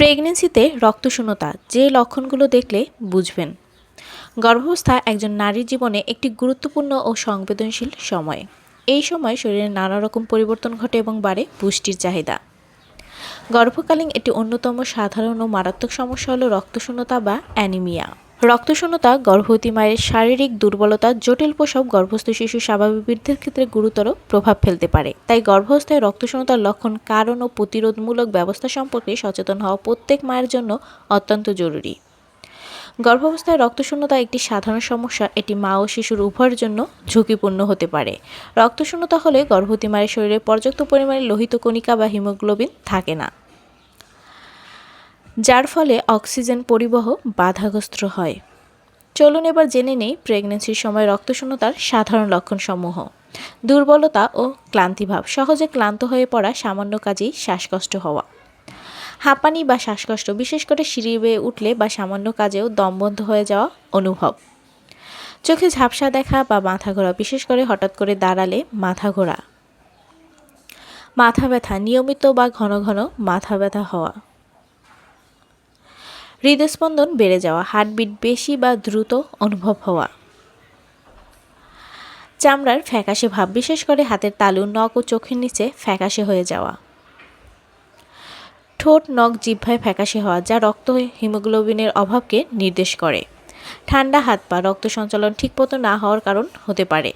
প্রেগনেন্সিতে রক্তশূন্যতা, যে লক্ষণগুলো দেখলে বুঝবেন। গর্ভাবস্থা একজন নারীর জীবনে একটি গুরুত্বপূর্ণ ও সংবেদনশীল সময়। এই সময় শরীরে নানা রকম পরিবর্তন ঘটে এবং বাড়ে পুষ্টির চাহিদা। গর্ভকালীন একটি অন্যতম সাধারণ ও মারাত্মক সমস্যা হলো রক্তশূন্যতা বা অ্যানিমিয়া। রক্তশূন্যতা, গর্ভবতী মায়ের শারীরিক দুর্বলতা, জটিল প্রসব, গর্ভস্থ শিশু স্বাভাবিক বৃদ্ধির ক্ষেত্রে গুরুতর প্রভাব ফেলতে পারে। তাই গর্ভাবস্থায় রক্তশূন্যতার লক্ষণ, কারণ ও প্রতিরোধমূলক ব্যবস্থা সম্পর্কে সচেতন হওয়া প্রত্যেক মায়ের জন্য অত্যন্ত জরুরি। গর্ভাবস্থায় রক্তশূন্যতা একটি সাধারণ সমস্যা, এটি মা ও শিশুর উভয়ের জন্য ঝুঁকিপূর্ণ হতে পারে। রক্তশূন্যতা হলে গর্ভবতী মায়ের শরীরে পর্যাপ্ত পরিমাণে লোহিত কণিকা বা হিমোগ্লোবিন থাকে না। যার ফলে অক্সিজেন পরিবহ বাধাগ্রস্ত হয়। চলুন এবার জেনে নেই প্রেগনেন্সির সময় রক্তশূন্যতার সাধারণ লক্ষণসমূহ। দুর্বলতা ও ক্লান্তিভাব। সহজে ক্লান্ত হয়ে পড়া সামান্য কাজেই শ্বাসকষ্ট হওয়া। হাঁপানি বা শ্বাসকষ্ট, বিশেষ করে সিঁড়ি বেয়ে উঠলে বা সামান্য কাজেও দম বন্ধ হয়ে যাওয়া অনুভব। চোখে ঝাপসা দেখা বা মাথা ঘোরা, বিশেষ করে হঠাৎ করে দাঁড়ালে মাথা ঘোরা। মাথা ব্যথা, নিয়মিত বা ঘন ঘন মাথা ব্যথা হওয়া। হৃদস্পন্দন বেড়ে যাওয়া, হার্টবিট বেশি বা দ্রুত অনুভব হওয়া। চামড়ার ফ্যাকাশে ভাব, বিশেষ করে হাতের তালু, নখ ও চোখের নিচে ফ্যাকাশে হয়ে যাওয়া। ঠোঁট, নখ, জিহ্বায় ফ্যাকাশে হওয়া, যা রক্ত, হিমোগ্লোবিনের অভাবকে নির্দেশ করে। ঠান্ডা হাত পা, রক্ত সঞ্চালন ঠিকমতো না হওয়ার কারণ হতে পারে।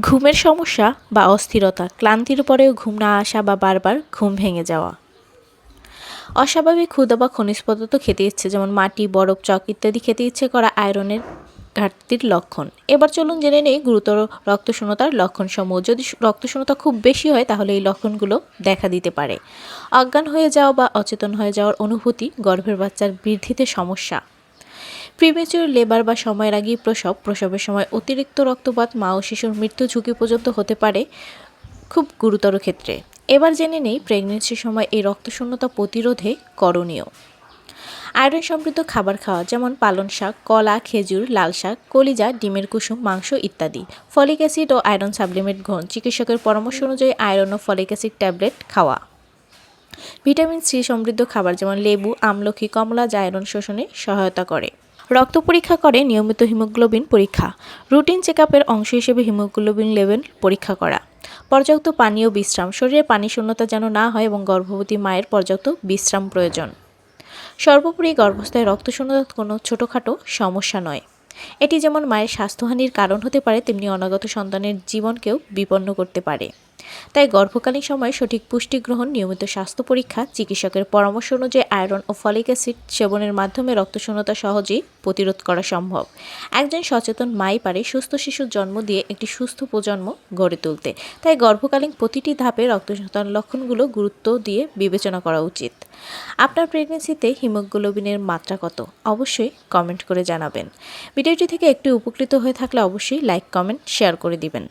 ঘুমের সমস্যা বা অস্থিরতা, ক্লান্তির পরেও ঘুম না আসা বা বারবার ঘুম ভেঙে যাওয়া। অস্বাভাবিক ক্ষুদা বা খনিজ পদার্থ খেতে ইচ্ছে, যেমন মাটি, বরফ, চক ইত্যাদি খেতে ইচ্ছে করা আয়রনের ঘাটতির লক্ষণ। এবার চলুন জেনে নেই গুরুতর রক্তশূন্যতার লক্ষণসমূহ। যদি রক্তশূন্যতা খুব বেশি হয়, তাহলে এই লক্ষণগুলো দেখা দিতে পারে। অজ্ঞান হয়ে যাওয়া বা অচেতন হয়ে যাওয়ার অনুভূতি গর্ভের বাচ্চার বৃদ্ধিতে সমস্যা। প্রিমেচুর লেবার বা সময়ের আগেই প্রসব, প্রসবের সময় অতিরিক্ত রক্তপাত, মা ও শিশুর মৃত্যু ঝুঁকি পর্যন্ত হতে পারে খুব গুরুতর ক্ষেত্রে। এবার জেনে নেই প্রেগনেন্সির সময় এই রক্তশূন্যতা প্রতিরোধে করণীয়। আয়রন সমৃদ্ধ খাবার খাওয়া, যেমন পালন শাক, কলা, খেজুর, লাল শাক, কলিজা, ডিমের কুসুম, মাংস ইত্যাদি। ফলিক অ্যাসিড ও আয়রন সাপ্লিমেন্ট গ্রহণ। চিকিৎসকের পরামর্শ অনুযায়ী আয়রন ও ফলিক অ্যাসিড ট্যাবলেট খাওয়া। ভিটামিন সি সমৃদ্ধ খাবার, যেমন লেবু আমলকি কমলা, যা আয়রন শোষণে সহায়তা করে। রক্ত পরীক্ষা করে নিয়মিত হিমোগ্লোবিন পরীক্ষা। রুটিন চেক অংশ হিসেবে হিমোগ্লোবিন লেভেল পরীক্ষা করা। পর্যাপ্ত পানি ও বিশ্রাম। শরীরে পানি শূন্যতা যেন না হয় এবং গর্ভবতী মায়ের পর্যাপ্ত বিশ্রাম প্রয়োজন। সর্বোপরি গর্ভস্থায় রক্ত রক্তশূন্যতা কোনো ছোটোখাটো সমস্যা নয়। এটি যেমন মায়ের স্বাস্থ্যহানির কারণ হতে পারে, তেমনি অনাগত সন্তানের জীবনকেও বিপন্ন করতে পারে। তাই গর্ভকালীন সময়ে সঠিক পুষ্টি গ্রহণ, নিয়মিত স্বাস্থ্য পরীক্ষা, চিকিৎসকের পরামর্শ অনুযায়ী আয়রন ও ফলিক অ্যাসিড সেবনের মাধ্যমে রক্তশূন্যতা সহজেই প্রতিরোধ করা সম্ভব। একজন সচেতন মাই পারে সুস্থ শিশুর জন্ম দিয়ে একটি সুস্থ প্রজন্ম গড়ে তুলতে। তাই গর্ভকালীন প্রতিটি ধাপে রক্তশূন্যতার লক্ষণগুলো গুরুত্ব দিয়ে বিবেচনা করা উচিত। আপনার প্রেগনেন্সিতে হিমোগ্লোবিনের মাত্রা কত? অবশ্যই কমেন্ট করে জানাবেন। ভিডিওটি থেকে একটু উপকৃত হয়ে থাকলে অবশ্যই লাইক কমেন্ট শেয়ার করে দিবেন।